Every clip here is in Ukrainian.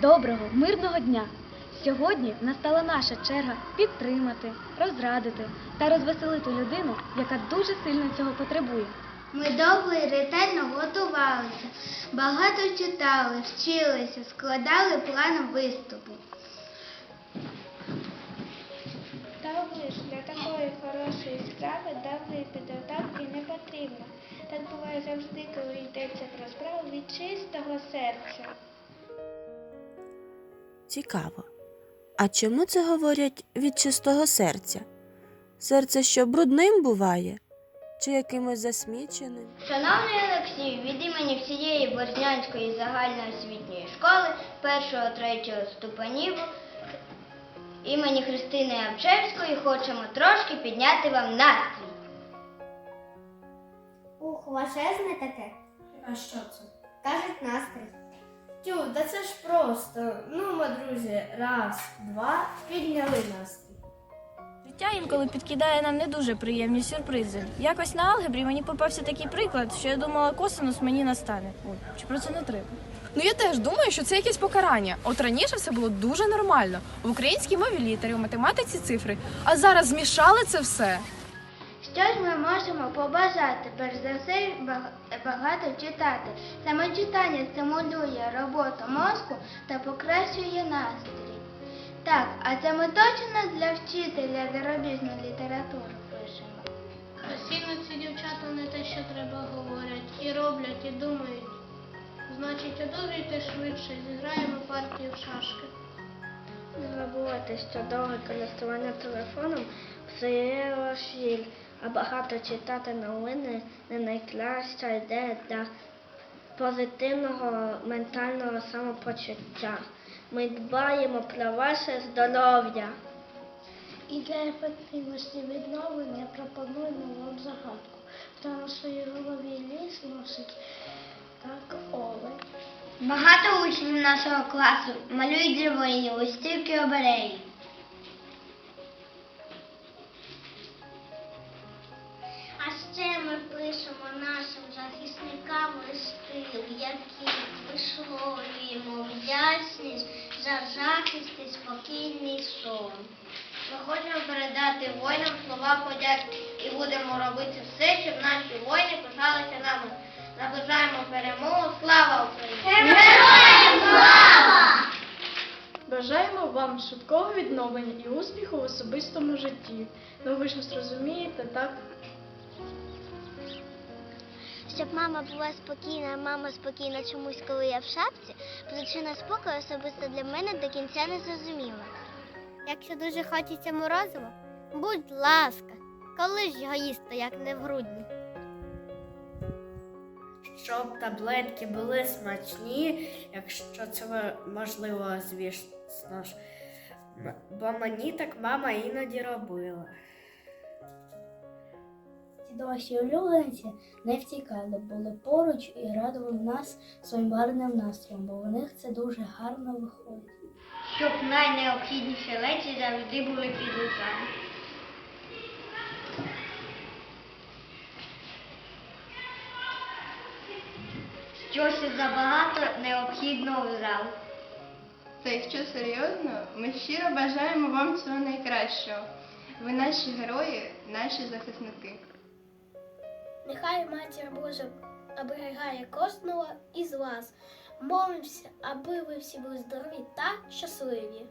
Доброго, мирного дня! Сьогодні настала наша черга підтримати, розрадити та розвеселити людину, яка дуже сильно цього потребує. Ми довго і ретельно готувалися, багато читали, вчилися, складали план виступу. Та ви ж для такої хорошої справи давної підготовки не потрібно. Так буває завжди, коли йдеться про справу від чистого серця. Цікаво. А чому це говорять від чистого серця? Серце що брудним буває? Чи якимось засміченим? Шановний Олексій, від імені всієї Борзнянської загальноосвітньої школи 1-3 ступенів імені Христини Абчевської хочемо трошки підняти вам настрій. Ух, вашезне таке. А що це? Кажуть настрій. Тю, да це ж просто. Ну, ми, друзі, раз, два, підняли настрій. Життя інколи підкидає нам не дуже приємні сюрпризи. Якось на алгебрі мені попався такий приклад, що я думала, косинус мені настане. Ой, чи про це не треба? Ну я теж думаю, що це якесь покарання. От раніше все було дуже нормально. В українській мові літери, у математиці цифри. А зараз змішали це все. Що ж ми можемо побажати? Перш за все багато читати. Саме читання стимулює роботу мозку та покращує настрій. Так, а це ми точно для вчителя зарубіжну літературу пишемо. Красиво ці дівчата не те, що треба говорять, і роблять, і думають. Значить, одужуйте швидше, зіграємо партію в шашки. Не забувайте, що довге користування телефоном псує розшіль, а багато читати новини не найкраща ідея для позитивного ментального самопочуття. Ми дбаємо про ваше здоров'я. І для ефективності відновлення пропонуємо вам загадку. Хто на своїй голові ліс носить, так олень. Багато учнів нашого класу малюють деревині, листівки обереги. Ще ми пишемо нашим захисникам листи, в яких висловлюємо вдячність за захист і спокійний сон. Ми хочемо передати воїнам слова подяки і будемо робити все, щоб наші воїни пишалися нами. Наближаємо перемогу. Слава Україні! Героям слава! Бажаємо вам швидкого відновлення і успіху в особистому житті. Ну ви ж нас розумієте, так? Щоб мама була спокійна, а мама спокійна чомусь, коли я в шапці, причина спокою особисто для мене до кінця не зрозуміла. Якщо дуже хочеться морозива, будь ласка, коли ж його їсти, як не в грудні? Щоб таблетки були смачні, якщо це можливо, звісно ж. Бо мені так мама іноді робила. Ваші улюбленці не втікали, були поруч і радували нас своїм гарним настроєм, бо у них це дуже гарно виходить. Щоб найнеобхідніші речі завжди були під руками. Щось забагато необхідно в зал. Та якщо серйозно, ми щиро бажаємо вам всього найкращого. Ви наші герої, наші захисники. Нехай матір Божа оберігає кожного із вас. Молимося, аби ви всі були здорові та щасливі.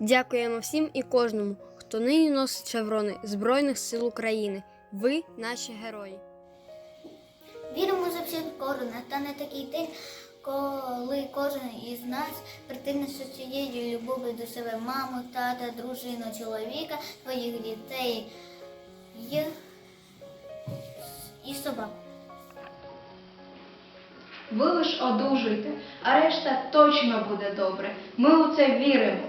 Дякуємо всім і кожному, хто нині носить шеврони Збройних сил України. Ви наші герої. Віримо за всіх скоро настане такий день, коли кожен із нас притине з цією любов'ю до себе маму, тата, дружину, чоловіка, своїх дітей і, і собак. Ви лиш одужуйте, а решта точно буде добре. Ми у це віримо.